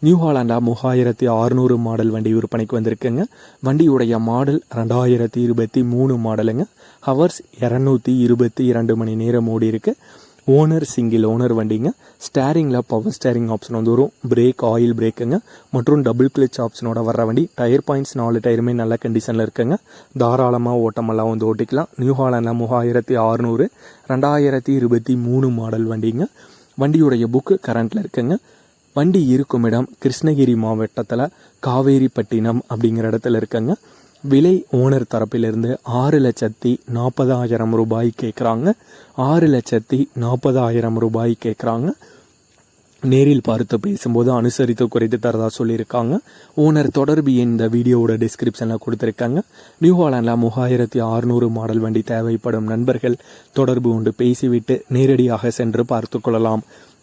New ஹாலாண்டா மூவாயிரத்தி அறுநூறு model வண்டி விற்பனைக்கு வந்திருக்குங்க. வண்டியுடைய மாடல் ரெண்டாயிரத்தி இருபத்தி மூணு மாடலுங்க. ஹவர்ஸ் இரநூத்தி இருபத்தி இரண்டு மணி நேரம் ஓடி இருக்கு. ஓனர் சிங்கிள் ஓனர் வண்டிங்க. ஸ்டேரிங்கில் பவர் ஸ்டேரிங் ஆப்ஷன் வந்து வரும். பிரேக் ஆயில் பிரேக்குங்க மற்றும் டபுள் கிளிச் ஆப்ஷனோட வர்ற வண்டி. டயர் பாயிண்ட்ஸ் நாலு டயருமே நல்ல கண்டிஷனில் இருக்குங்க. தாராளமாக ஓட்டமெல்லாம் வந்து ஓட்டிக்கலாம். நியூ ஹாலாண்டா மூவாயிரத்தி அறுநூறு ரெண்டாயிரத்தி இருபத்தி மூணு மாடல் வண்டிங்க. வண்டியுடைய புக்கு கரண்ட்டில் இருக்குங்க. வண்டி இருக்கும் இடம் கிருஷ்ணகிரி மாவட்டத்தில் காவேரிப்பட்டினம் அப்படிங்கிற இடத்துல இருக்குங்க. விலை ஓனர் தரப்பிலிருந்து ஆறு லட்சத்தி நாற்பதாயிரம் ரூபாய் கேட்குறாங்க ஆறு லட்சத்தி நாற்பதாயிரம் ரூபாய் கேட்குறாங்க நேரில் பார்த்து பேசும்போது அனுசரித்து குறைத்து தரதா சொல்லியிருக்காங்க. ஓனர் தொடர்பு எண் இந்த வீடியோவோட டிஸ்கிரிப்ஷனில் கொடுத்துருக்காங்க. நியூஹாலாண்டில் மூவாயிரத்தி அறுநூறு மாடல் வண்டி தேவைப்படும் நண்பர்கள் தொடர்பு கொண்டு பேசிவிட்டு நேரடியாக சென்று பார்த்து கொள்ளலாம்.